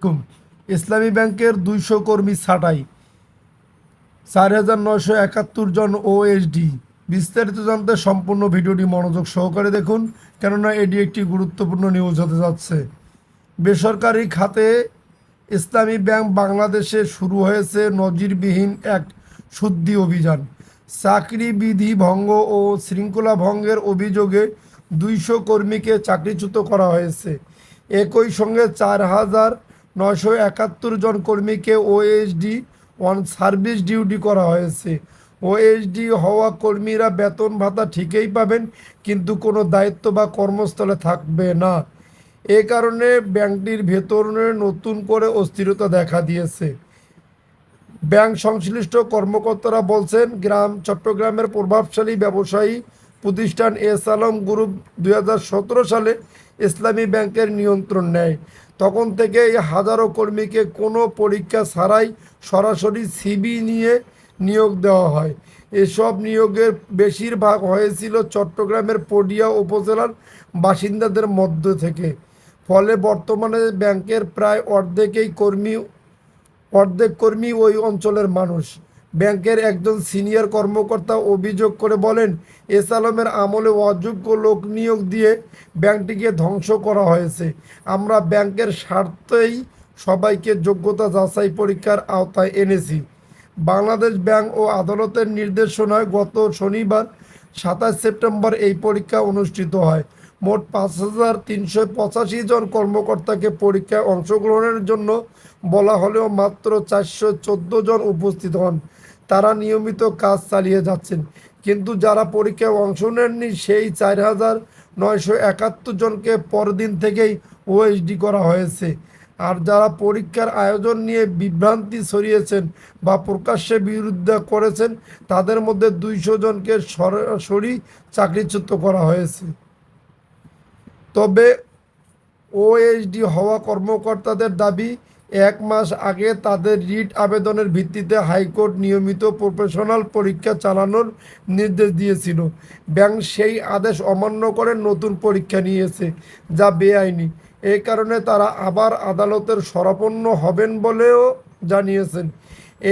আলাইকুম। ইসলামী ব্যাংকের দুইশো কর্মী ছাঁটাই। চার হাজার নয়শো একাত্তর জন ওএসডি বিস্তারিত জানতে সম্পূর্ণ ভিডিওটি মনোযোগ সহকারে দেখুন, কেননা এটি একটি গুরুত্বপূর্ণ নিউজ হতে যাচ্ছে। বেসরকারি খাতে ইসলামী ব্যাংক বাংলাদেশে শুরু হয়েছে নজিরবিহীন এক শুদ্ধি অভিযান। চাকরি বিধি ভঙ্গ ও শৃঙ্খলা ভঙ্গের অভিযোগে দুইশো কর্মীকে চাকরিচ্যুত করা হয়েছে। একই সঙ্গে চার হাজার নয়শো একাত্তর জন কর্মীকে ওএসডি অন সার্ভিস ডিউটি করা হয়েছে। ওএসডি হওয়া কর্মীরা বেতন ভাতা ঠিকই পাবেন, কিন্তু কোনো দায়িত্ব বা কর্মস্থলে থাকবে না। এ কারণে ব্যাংকটির ভেতরে নতুন করে অস্থিরতা দেখা দিয়েছে। ব্যাংক সংশ্লিষ্ট কর্মকর্তারা বলছেন, গ্রাম চট্টগ্রামের প্রভাবশালী ব্যবসায়ী প্রতিষ্ঠান এস আলম গ্রুপ দু হাজার সতেরো সালে ইসলামী ব্যাংকের নিয়ন্ত্রণ নেয়। তখন থেকে এই হাজারো কর্মীকে কোনো পরীক্ষা ছাড়াই সরাসরি সিবি নিয়ে নিয়োগ দেওয়া হয়। এসব নিয়োগের বেশিরভাগ হয়েছিল চট্টগ্রামের পডিয়া উপজেলার বাসিন্দাদের মধ্য থেকে। ফলে বর্তমানে ব্যাংকের প্রায় অর্ধেকেই কর্মী, অর্ধেক কর্মী ওই অঞ্চলের মানুষ। ব্যাংকের একজন সিনিয়র কর্মকর্তা অভিযোগ করে বলেন এস আলমের আমলে অযোগ্য লোক নিয়োগ দিয়ে ব্যাংকটিকে ধ্বংস করা হয়েছে। আমরা ব্যাংকের স্বার্থেই সবাইকে যোগ্যতা যাচাই পরীক্ষার আওতায় এনেছি। বাংলাদেশ ব্যাংক ও আদালতের নির্দেশনায় গত শনিবার সাতাশ সেপ্টেম্বর এই পরীক্ষা অনুষ্ঠিত হয়। মোট পাঁচ হাজার তিনশো পঁচাশি জন কর্মকর্তাকে পরীক্ষায় অংশগ্রহণের জন্য বলা হলেও মাত্র চারশো চোদ্দ জন উপস্থিত হন। তারা নিয়মিত কাজ চালিয়ে যাচ্ছেন। কিন্তু যারা পরীক্ষায় অংশ নেননি, সেই চার হাজার নয়শো একাত্তর জনকে পরদিন থেকেই ওএসডি করা হয়েছে। আর যারা পরীক্ষার আয়োজন নিয়ে বিভ্রান্তি ছড়িয়েছেন বা প্রকাশ্যে বিরুদ্ধে করেছেন, তাদের মধ্যে দুইশো জনকে সরাসরি চাকরিচ্যুত করা হয়েছে। তবে ওএসডি হওয়া কর্মকর্তাদের দাবি এক মাস আগে তাদের রিট আবেদনের ভিত্তিতে হাইকোর্ট নিয়মিত প্রফেশনাল পরীক্ষা চালানোর নির্দেশ দিয়েছিল। ব্যাংক সেই আদেশ অমান্য করে নতুন পরীক্ষা নিয়েছে, যা বেআইনি। এই কারণে তারা আবার আদালতের শরণাপন্ন হবেন বলেও জানিয়েছেন।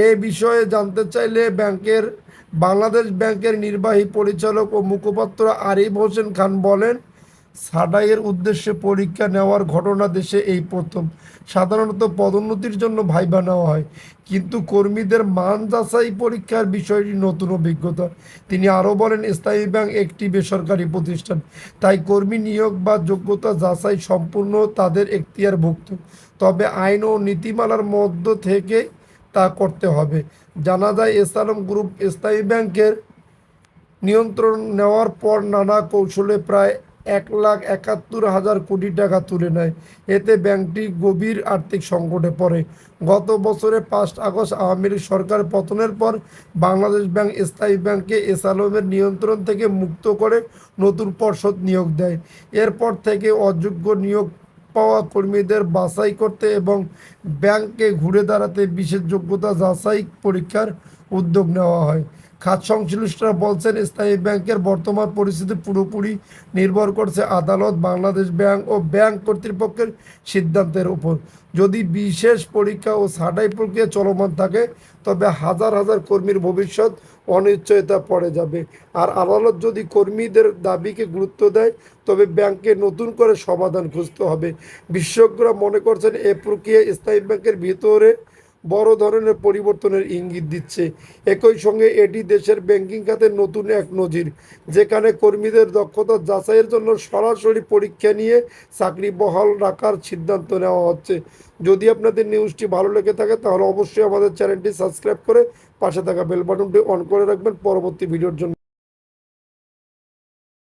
এ বিষয়ে জানতে চাইলে ব্যাংকের, বাংলাদেশ ব্যাংকের নির্বাহী পরিচালক ও মুখপাত্র আরিফ হোসেন খান বলেন সাডাইয়ের উদ্দেশ্যে পরীক্ষা নেওয়ার ঘটনা দেশে এই প্রথম। সাধারণত পদোন্নতির জন্য ভাইবা নেওয়া হয়, কিন্তু কর্মীদের মান যাচাই পরীক্ষার বিষয়টি নতুন অভিজ্ঞতা। তিনি আরও বলেন, স্থায়ী ব্যাংক একটি বেসরকারি প্রতিষ্ঠান, তাই কর্মী নিয়োগ বা যোগ্যতা যাচাই সম্পূর্ণ তাদের এখতিয়ারভুক্ত। তবে আইন ও নীতিমালার মধ্য থেকে তা করতে হবে। জানা যায় এসআরম গ্রুপ স্থায়ী ব্যাংকের নিয়ন্ত্রণ নেওয়ার পর নানা কৌশলে প্রায় এক লাখ একাত্তর হাজার কোটি টাকা তুলে নেয়। এতে ব্যাংকটি গভীর আর্থিক সংকটে পড়ে। গত বছরে পাঁচ আগস্ট আওয়ামী লীগ সরকার পতনের পর বাংলাদেশ ব্যাংক স্থায়ী ব্যাংককে এস আলমের নিয়ন্ত্রণ থেকে মুক্ত করে নতুন পর্ষদ নিয়োগ দেয়। এরপর থেকে অযোগ্য নিয়োগ পাওয়া কর্মীদের বাছাই করতে এবং ব্যাংকে ঘুরে দাঁড়াতে বিশেষ যোগ্যতা যাচাই পরীক্ষার উদ্যোগ নেওয়া হয়। খাত সংশ্লিষ্টরা বলছেন, স্থায়ী ব্যাংকের বর্তমান পরিস্থিতি পুরোপুরি নির্ভর করছে আদালত, বাংলাদেশ ব্যাংক ও ব্যাংক কর্তৃপক্ষের সিদ্ধান্তের উপর। যদি বিশেষ পরীক্ষা ও ছাঁটাই প্রক্রিয়া চলমান থাকে, তবে হাজার হাজার কর্মীর ভবিষ্যৎ অনিশ্চয়তা পড়ে যাবে। আর আদালত যদি কর্মীদের দাবিকে গুরুত্ব দেয়, তবে ব্যাংকে নতুন করে সমাধান খুঁজতে হবে। বিশেষজ্ঞরা মনে করছেন, এ প্রক্রিয়া স্থায়ী ব্যাংকের ভিতরে বড় ধরনের পরিবর্তনের ইঙ্গিত দিচ্ছে। একই সঙ্গে এটি দেশের ব্যাংকিং খাতের নতুন এক নজির, যেখানে কর্মীদের দক্ষতা যাচাইয়ের জন্য সরাসরি পরীক্ষা নিয়ে চাকরি বহাল রাখার সিদ্ধান্ত নেওয়া হচ্ছে। যদি আপনাদের নিউজটি ভালো লেগে থাকে, তাহলে অবশ্যই আমাদের চ্যানেলটি সাবস্ক্রাইব করে পাশে থাকা বেল বাটনটি অন করে রাখবেন। পরবর্তী ভিডিওর জন্য।